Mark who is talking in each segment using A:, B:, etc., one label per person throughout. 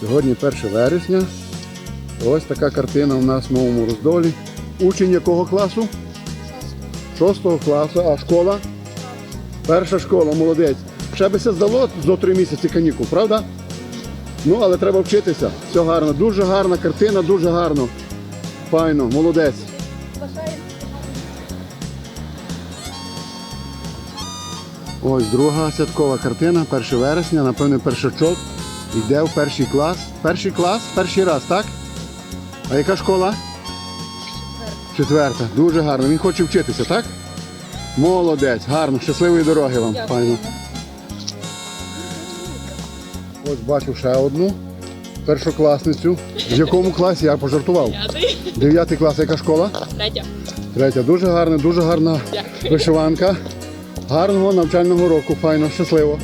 A: Сьогодні 1 вересня. Ось така картина у нас в новому роздолі. Учень якого класу? Шостого класу. А школа? Перша школа, молодець. Ще би це здало зо три місяці канікул, правда? Ну, але треба вчитися. Все гарно. Дуже гарна картина, дуже гарно. Файно, молодець. Ось друга святкова картина, 1 вересня, напевне, першачок. Йде в перший клас. Перший клас, перший раз, так? А яка школа? Четверта. Четверта. Дуже гарно. Він хоче вчитися, так? Молодець, гарно, щасливої дороги вам. Файно. Ось бачу ще одну першокласницю. В якому класі я пожартував?
B: П'ятий.
A: Дев'ятий клас, яка школа?
B: Третя.
A: Третя. Дуже гарна, дуже гарна
B: Дякую.
A: вишиванка. Гарного навчального року, файно, щасливо.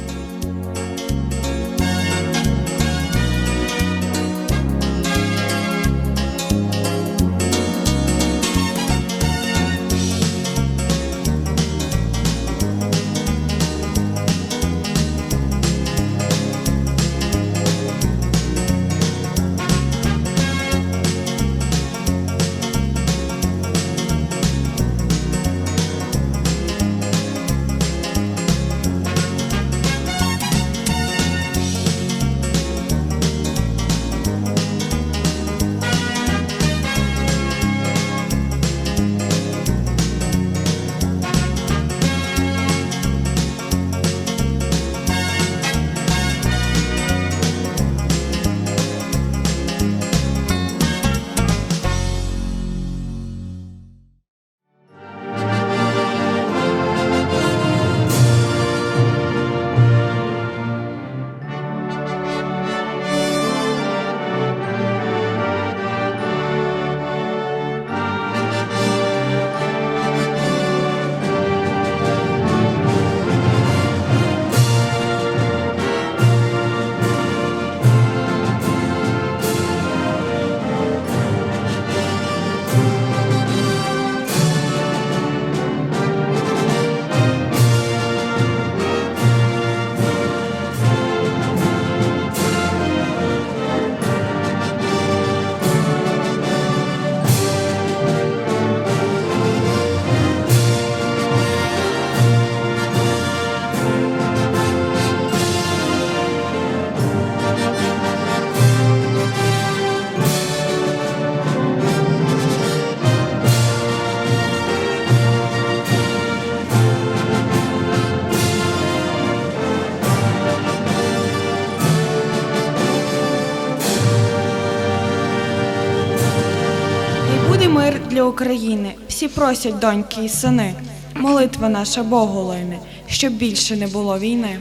C: України. Всі просять доньки і сини. Молитва наша Богу лине, щоб більше не було війни.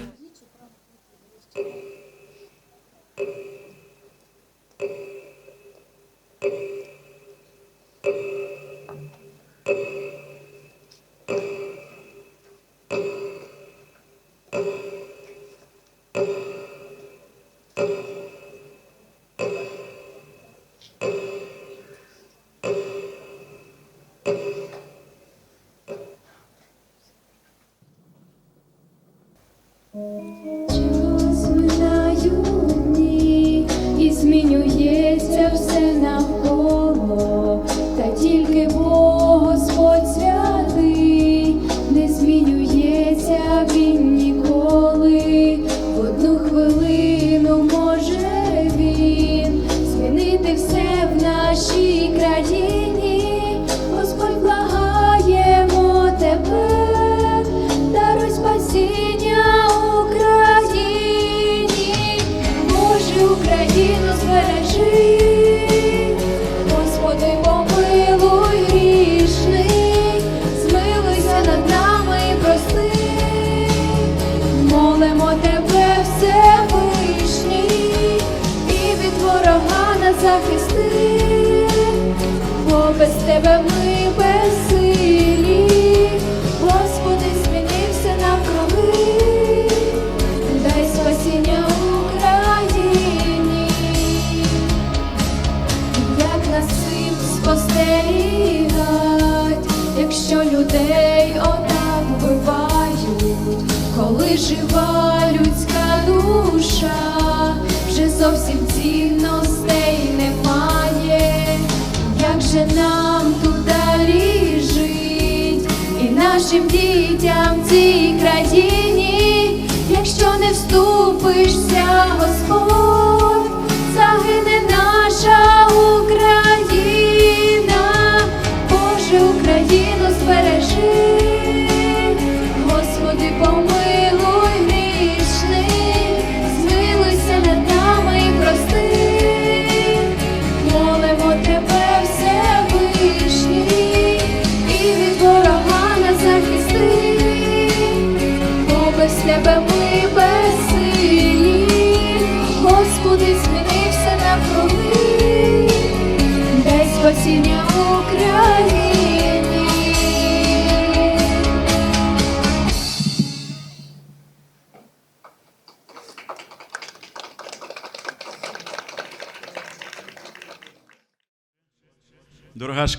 D: Людська душа вже зовсім.
C: цінностей немає, як же нам тут далі жить, і нашим дітям в цій країні, якщо не вступишся, Господь, загине наша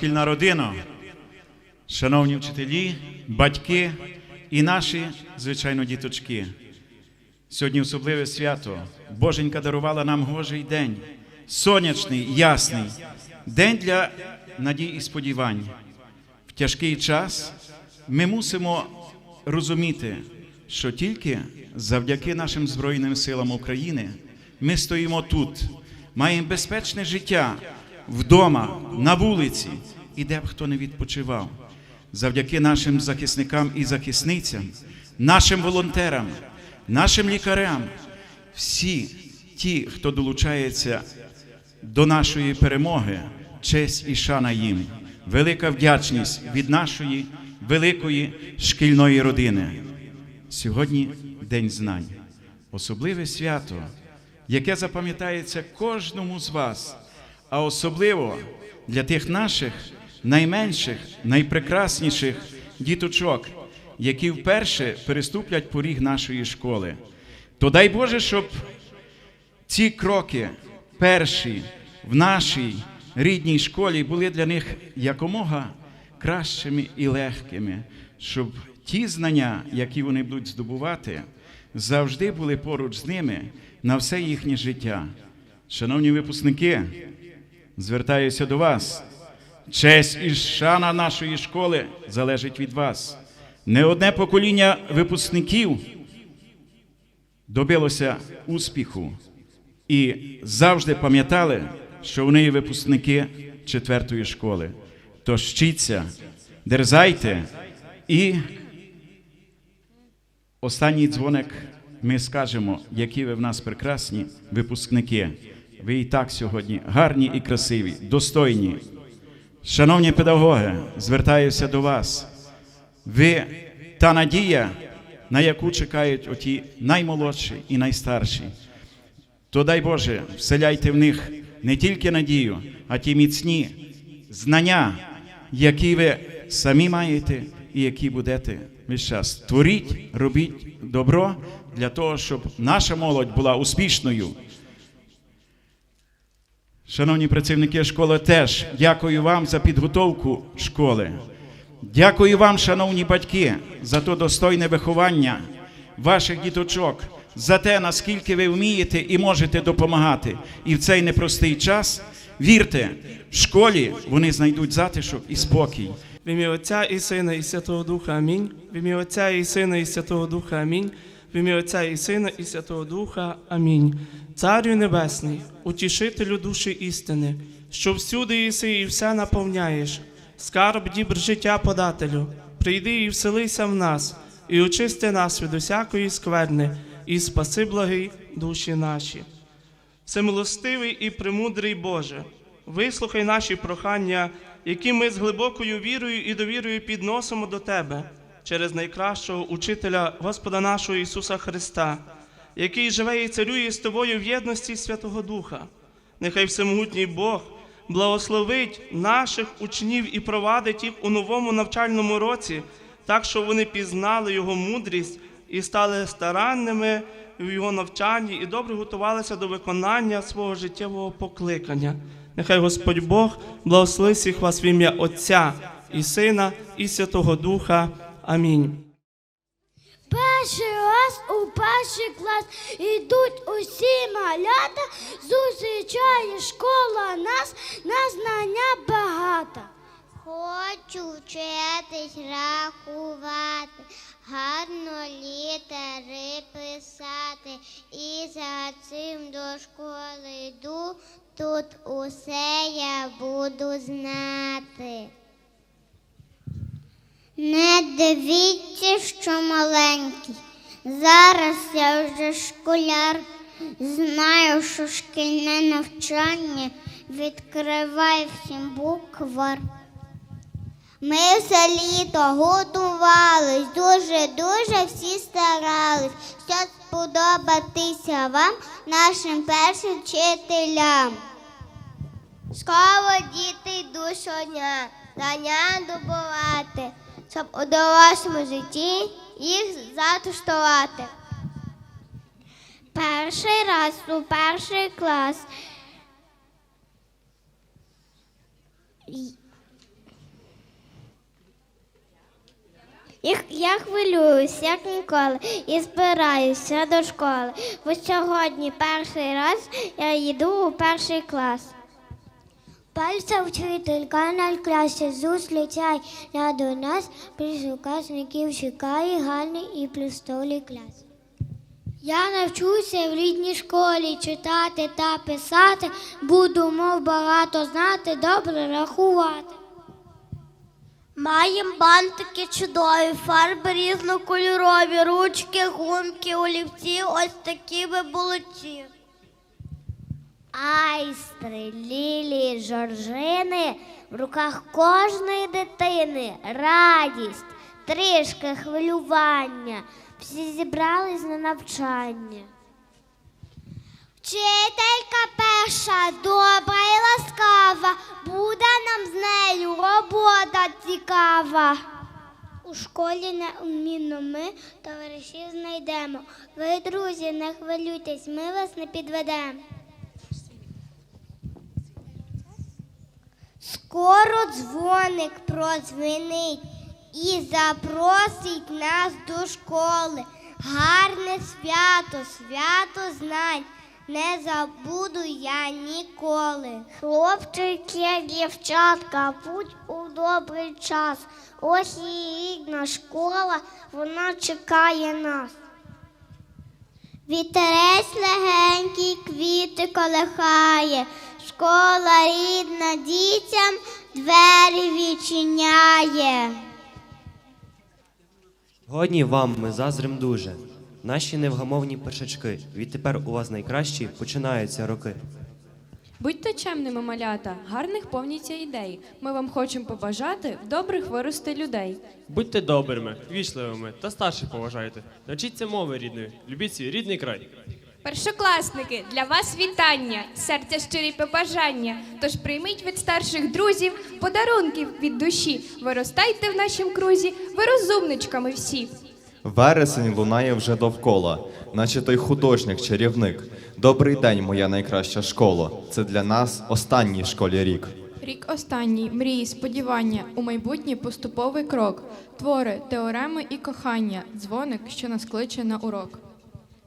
B: шкільна родина, шановні вчителі, батьки і наші, звичайно, діточки. Сьогодні особливе свято. Боженька дарувала нам Гожий день, сонячний, ясний, день для надій і сподівань. В тяжкий час ми мусимо розуміти, що тільки завдяки нашим Збройним силам України ми стоїмо тут, маємо безпечне життя вдома, на вулиці і де б хто не відпочивав. Завдяки нашим захисникам і захисницям, нашим волонтерам, нашим лікарям, всі ті, хто долучається до нашої перемоги, честь і шана їм, велика вдячність від нашої великої шкільної родини. Сьогодні День знань, особливе свято, яке запам'ятається кожному з вас, а особливо для тих наших найменших, найпрекрасніших діточок, які вперше переступлять поріг нашої школи. То дай Боже, щоб ці кроки перші в нашій рідній школі були для них якомога кращими і легкими, щоб ті знання, які вони будуть здобувати, завжди були поруч з ними на все їхнє життя. Шановні випускники, звертаюся до вас. Честь і шана нашої школи залежить від вас. Не одне покоління випускників добилося успіху і завжди пам'ятали, що вони є випускники четвертої школи. Тож вчіться, дерзайте і останній дзвоник ми скажемо, які ви в нас прекрасні випускники. Ви і так сьогодні гарні і красиві, достойні. Шановні педагоги, звертаюся до вас. Ви та надія, на яку чекають оті наймолодші і найстарші. То дай Боже, вселяйте в них не тільки надію, а ті міцні знання, які ви самі маєте і які будете весь час. Творіть, робіть добро для того, щоб наша молодь була успішною. Шановні працівники школи, теж дякую вам за підготовку школи. Дякую вам, шановні батьки, за то достойне виховання ваших діточок, за те, наскільки ви вмієте і можете допомагати. І в цей непростий час вірте, в школі вони знайдуть затишок і спокій.
E: В ім'я Отця і Сина, і Святого Духа. Амінь. В ім'я Отця і Сина, і Святого Духа. Амінь. В ім'я Отця і Сина, і Святого Духа. Амінь. Царю Небесний, утішителю душі істини, що всюди єси і все наповняєш, скарб дібр життя подателю, прийди і вселися в нас, і очисти нас від усякої скверни, і спаси благий душі наші. Всемилостивий і премудрий Боже, вислухай наші прохання, які ми з глибокою вірою і довірою підносимо до Тебе через найкращого учителя Господа нашого Ісуса Христа, який живе і царює з тобою в єдності Святого Духа. Нехай всемогутній Бог благословить наших учнів і провадить їх у новому навчальному році, так що вони пізнали Його мудрість і стали старанними в його навчанні і добре готувалися до виконання свого життєвого покликання. Нехай Господь Бог благословить всіх вас в ім'я Отця і Сина, і Святого Духа. Амінь.
F: Перший раз у перший клас ідуть усі
G: малята, зустрічає школа нас на знання багато.
F: Хочу вчитись рахувати, гарно літери писати, і за цим до школи йду, тут усе я буду знати. Не дивіться, що маленький. Зараз я вже школяр. Знаю, що шкільне навчання відкриває всім буквар. Ми все літо готувались, дуже-дуже всі старались, щоб сподобатися вам, нашим першим вчителям. Школу діти йдуть щодня, знання добувати, щоб у дорослому житті їх затуштувати. Перший раз у перший клас. Я хвилююсь, як ніколи, і збираюся до школи. Бо сьогодні перший раз я йду у перший клас. Перша вчителька на класі зустрічай на до нас, присуказників чекає гарний і плюстовий клас. Я навчуся в рідній школі читати та писати, буду мов багато знати, добре рахувати. Маєм бантики чудові, фарби різнокольорові, ручки, гумки, олівці, ось такі ви молодці. Айстри, лілії, жоржини в руках кожної дитини радість, трішки хвилювання. Всі зібрались на навчання. Вчителька перша, добра і ласкава, буде нам з нею робота цікава. У школі неумінно ми товаришів знайдемо. Ви, друзі, не хвилюйтесь, ми вас не підведемо. Скоро дзвоник прозвенить і запросить нас до школи. Гарне свято, свято знань. Не забуду я ніколи. Хлопчики, дівчатка, будь у добрий час. Ось і рідна школа, вона чекає нас. Вітерець легенький, квіти колихає, школа рідна дітям двері відчиняє.
H: Годні вам ми заздрим дуже. Наші невгамовні першачки. Відтепер у вас найкращі починаються роки.
I: Будьте чемними, малята, гарних повніться ідей. Ми вам хочемо побажати добрих вирости людей.
J: Будьте добрими, вічливими та старших поважайте. Навчіться мови рідної, любіть свій рідний край.
K: Першокласники, для вас вітання, серця щирі побажання. Тож прийміть від старших друзів подарунків від душі. Виростайте в нашім крузі, ви розумничками всі.
L: Вересень лунає вже довкола, наче той художник-чарівник. Добрий день, моя найкраща школа. Це для нас останній школі рік.
I: Рік останній, мрії, сподівання, у майбутнє поступовий крок, твори, теореми і кохання, дзвоник, що нас кличе на урок.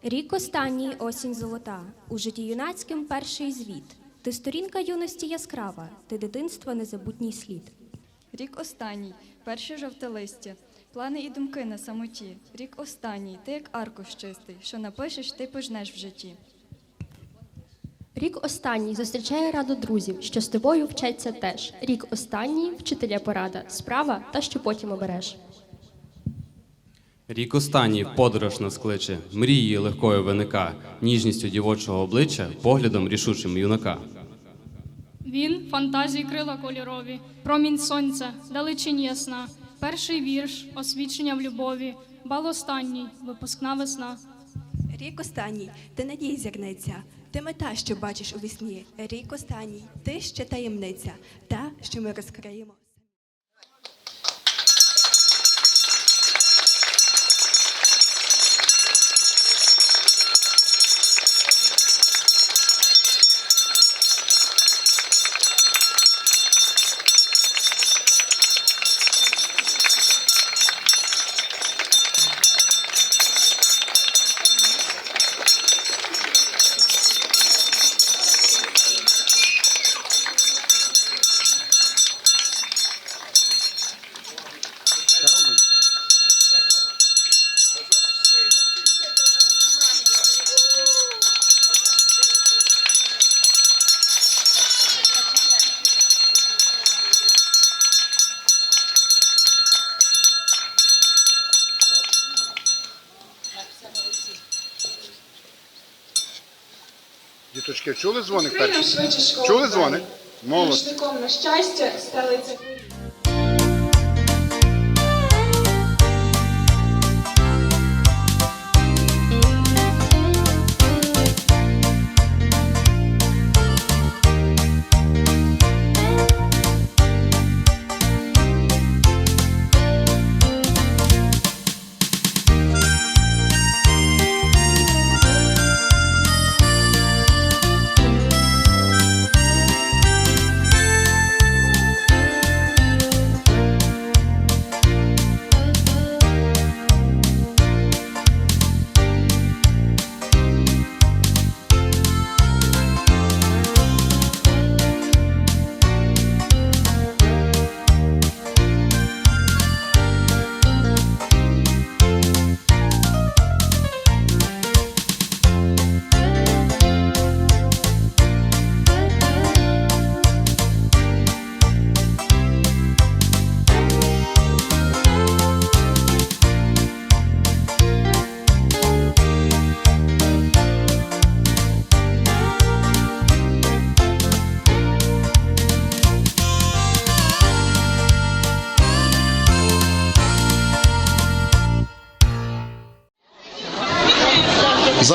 M: Рік останній осінь золота, у житті юнацьким перший звіт. Ти сторінка юності яскрава, ти дитинства незабутній слід.
I: Рік останній, перше жовте листя, плани і думки на самоті. Рік останній, ти як аркуш чистий, що напишеш, ти пожнеш в житті.
M: Рік останній зустрічає раду друзів, що з тобою вчаться теж. Рік останній вчителя порада, справа та що потім обереш.
N: Рік останній подорож нас кличе, мрії легкої виника, ніжністю дівочого обличчя, поглядом рішучим юнака.
K: Він фантазії крила кольорові, промінь сонця, далечінь ясна. Перший вірш, освічення в любові, бал останній, випускна весна.
I: Рік останній, ти надій зірниця, ти мета, що бачиш у вісні. Рік останній, ти ще таємниця, та, що ми розкриємо.
A: Діточки, чули дзвоник перший? Чули дзвоник? Молодь.
O: Рушником на щастя стелиться.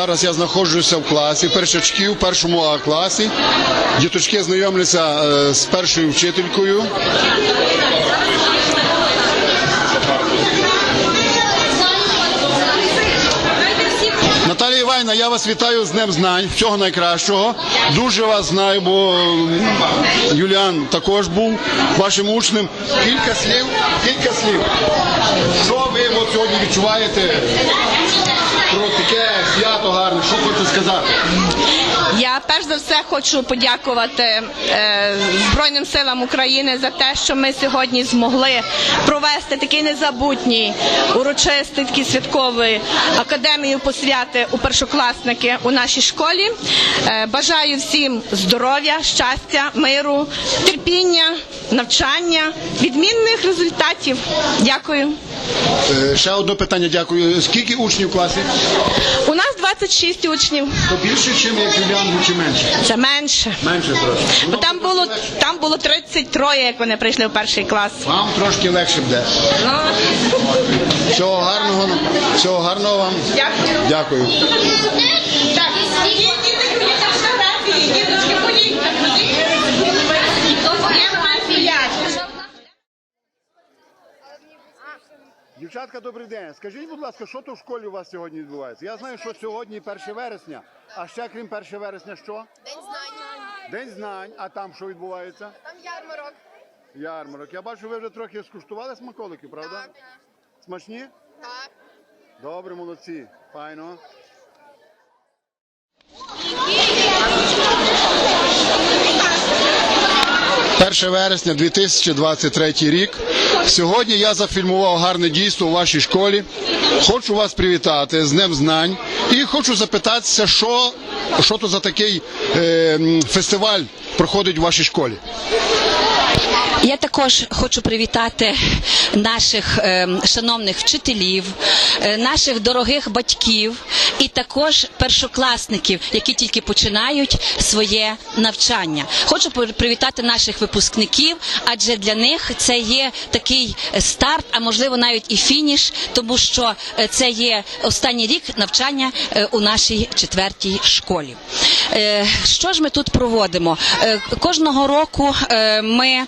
A: Зараз я знаходжуся в класі першачки в першому А класі. Діточки знайомляться е, з першою вчителькою. Наталія Іванівна, я вас вітаю з Днем Знань. Всього найкращого. Дуже вас знаю, бо Юліан також був вашим учнем. Кілька слів, кілька слів. Що ви от сьогодні відчуваєте про таке свято гарне? Що хочете сказати?
P: Я перш за все хочу подякувати е, Збройним силам України за те, що ми сьогодні змогли провести такий незабутній урочистий такий святковий академію посвяти у першокласники у нашій школі. Е, бажаю всім здоров'я, щастя, миру, терпіння, навчання, відмінних результатів. Дякую.
A: Е, Ще одне питання, дякую. Скільки учнів в класі?
P: У нас 26 учнів.
A: То більше, ніж як Юліан, чи менше?
P: Це менше.
A: Менше трошки.
P: Бо там було там було 33, як вони прийшли в перший клас.
A: Вам трошки легше буде. Всього гарного, всього гарного вам.
P: Дякую.
A: Дякую.
P: Так,
A: Дівчатка, добрий день. Скажіть, будь ласка, що то в школі у вас сьогодні відбувається? Я знаю, що сьогодні 1 вересня, а ще крім 1 вересня що?
Q: День знань.
A: День знань, а там що відбувається?
Q: Там ярмарок.
A: Ярмарок. Я бачу, ви вже трохи скуштували смаколики, правда? Смачні?
Q: Так.
A: Добре, молодці. Файно. Перше вересня 2023 рік. Сьогодні я зафільмував гарне дійство у вашій школі. Хочу вас привітати з Днем Знань і хочу запитатися, що, що то за такий е, фестиваль проходить у вашій школі.
R: Я також хочу привітати наших е, шановних вчителів, е, наших дорогих батьків і також першокласників, які тільки починають своє навчання. Хочу привітати наших випускників, адже для них це є такий старт, а можливо навіть і фініш, тому що е, це є останній рік навчання е, у нашій четвертій школі. Що ж ми тут проводимо? Кожного року ми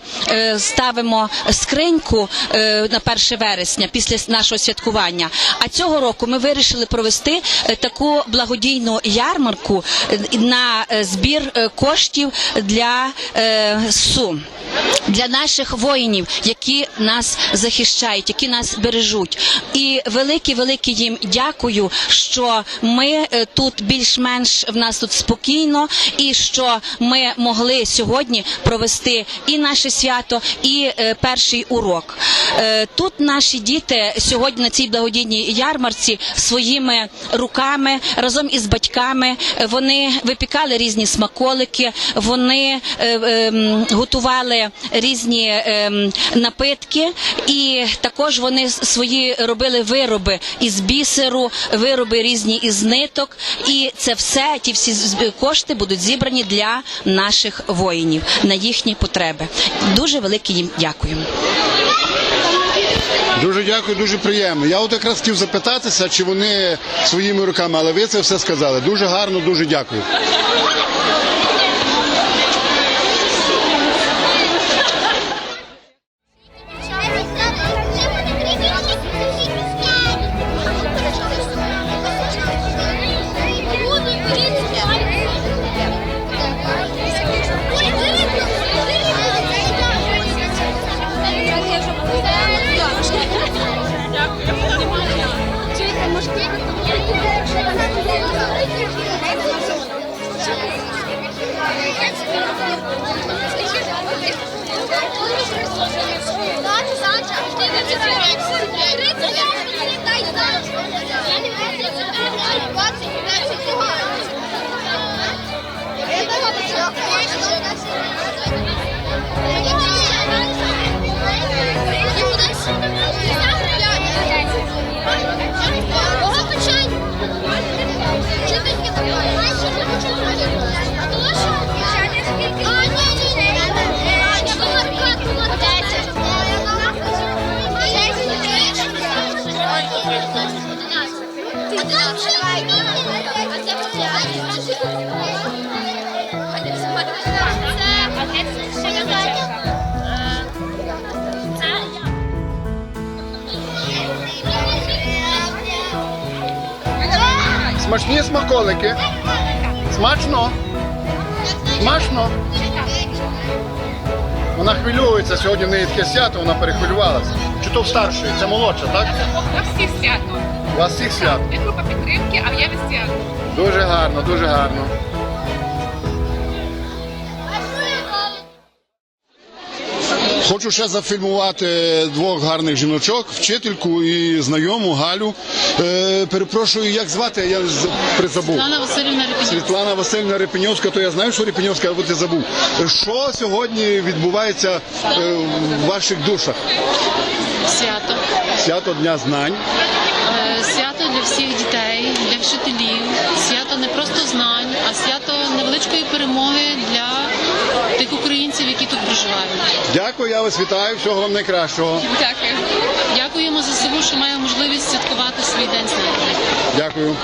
R: ставимо скриньку е, на 1 вересня після нашого святкування. А цього року ми вирішили провести е, таку благодійну ярмарку е, на збір коштів для Сум. Для наших воїнів, які нас захищають, які нас бережуть, і велике, велике їм дякую, що ми тут більш-менш в нас тут спокійно, і що ми могли сьогодні провести і наше свято, і е, перший урок. Е, Тут наші діти сьогодні на цій благодійній ярмарці своїми руками разом із батьками е, вони випікали різні смаколики, вони е, е, м, готували різні е, напитки, і також вони свої робили вироби із бісеру, вироби різні із ниток. І це все, ті всі кошти будуть зібрані для наших воїнів на їхні потреби. Дуже велике їм дякую.
A: Дуже дякую, дуже приємно. Я от якраз хотів запитатися, чи вони своїми руками, але ви це все сказали. Дуже гарно, дуже дякую. Смачні смаколики. Смачно. Смачно. Вона хвилюється сьогодні в неї таке свято, вона перехвилювалася. Чи то в старшої? Це молодша, так?
S: У нас всіх свято.
A: У вас всіх свят.
S: Група підтримки, а я від свято.
A: Дуже гарно, дуже гарно. Хочу ще зафільмувати двох гарних жіночок, вчительку і знайому Галю. Е, перепрошую, як звати? Я з- призабув.
S: Світлана Васильівна Репетівська.
A: Світлана Васильівна Репеньовська, то я знаю, що Репеньовська, а от я забув. Що сьогодні відбувається е, в ваших душах?
S: Свято.
A: Свято Дня знань.
S: Е, Свято для всіх дітей, для вчителів. Свято не просто знань, а свято невеличкої перемоги для тих українців, які тут проживають.
A: Дякую, я вас вітаю. Всього вам найкращого.
S: Дякую. Дякуємо за селу, що має можливість святкувати свій день.
A: Дякую.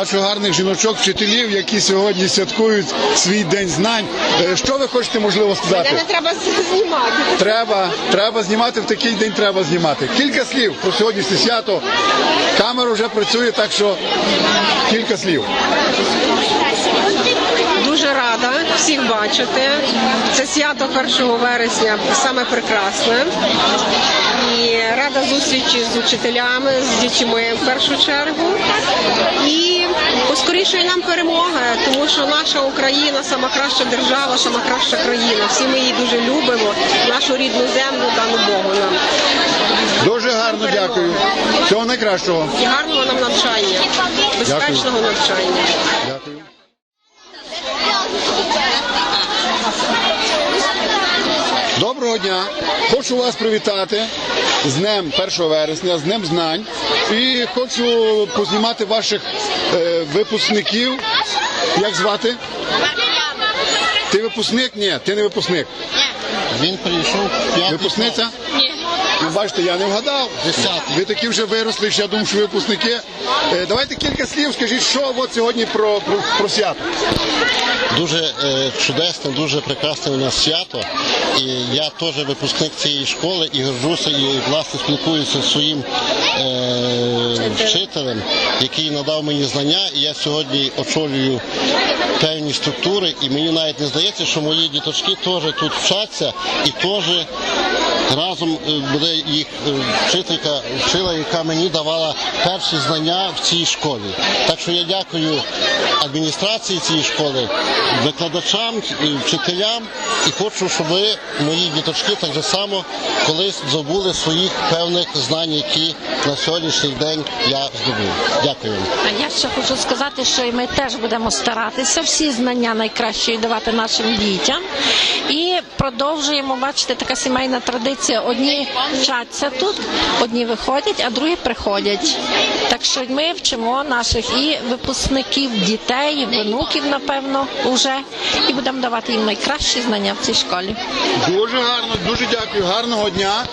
A: Бачу гарних жіночок, вчителів, які сьогодні святкують свій день знань. Е, Що ви хочете можливо сказати?
Q: Мене треба знімати.
A: Треба, треба знімати в такий день. Треба знімати. Кілька слів про сьогоднішнє свято. Камера вже працює, так що кілька слів.
Q: Всіх бачити. Це свято 1 вересня саме прекрасне. І рада зустрічі з учителями, з дітьми в першу чергу. І поскорішує нам перемога, тому що наша Україна сама краща держава, сама краща країна. Всі ми її дуже любимо, нашу рідну землю дану Богу нам.
A: Дуже гарно дякую. Всього найкращого.
Q: І гарного нам навчання, безпечного навчання.
A: Дякую. Доброго дня! Хочу вас привітати з Днем 1 вересня, з Днем знань. І хочу познімати ваших е, випускників. Як звати? Ти випускник? Ні, ти не випускник. Він прийшов. Випускниця?
S: Ні.
A: Ну, бачите, я не вгадав. Ви такі вже виросли, що я думаю, що ви випускники. Е, давайте кілька слів, скажіть, що от сьогодні про, про, про свято.
T: Дуже е, чудесне, дуже прекрасне у нас свято. І я теж випускник цієї школи і горжуся і власне спілкуюся з своїм е, вчителем, який надав мені знання. І я сьогодні очолюю певні структури, і мені навіть не здається, що мої діточки теж тут вчаться і теж разом е, буде їх е, вчителька вчила, яка мені давала перші знання в цій школі. Так що я дякую адміністрації цієї школи викладачам, вчителям і хочу, щоб мої діточки, так же само колись здобули своїх певних знань, які на сьогоднішній день я здобув. Дякую.
U: А я ще хочу сказати, що і ми теж будемо старатися всі знання найкращі давати нашим дітям. І продовжуємо бачите, така сімейна традиція. Одні вчаться тут, одні виходять, а другі приходять. Так що ми вчимо наших і випускників, дітей, і внуків, напевно, уже і будемо давати їм найкращі знання в цій школі.
A: Дуже гарно, дуже дякую. Гарного дня.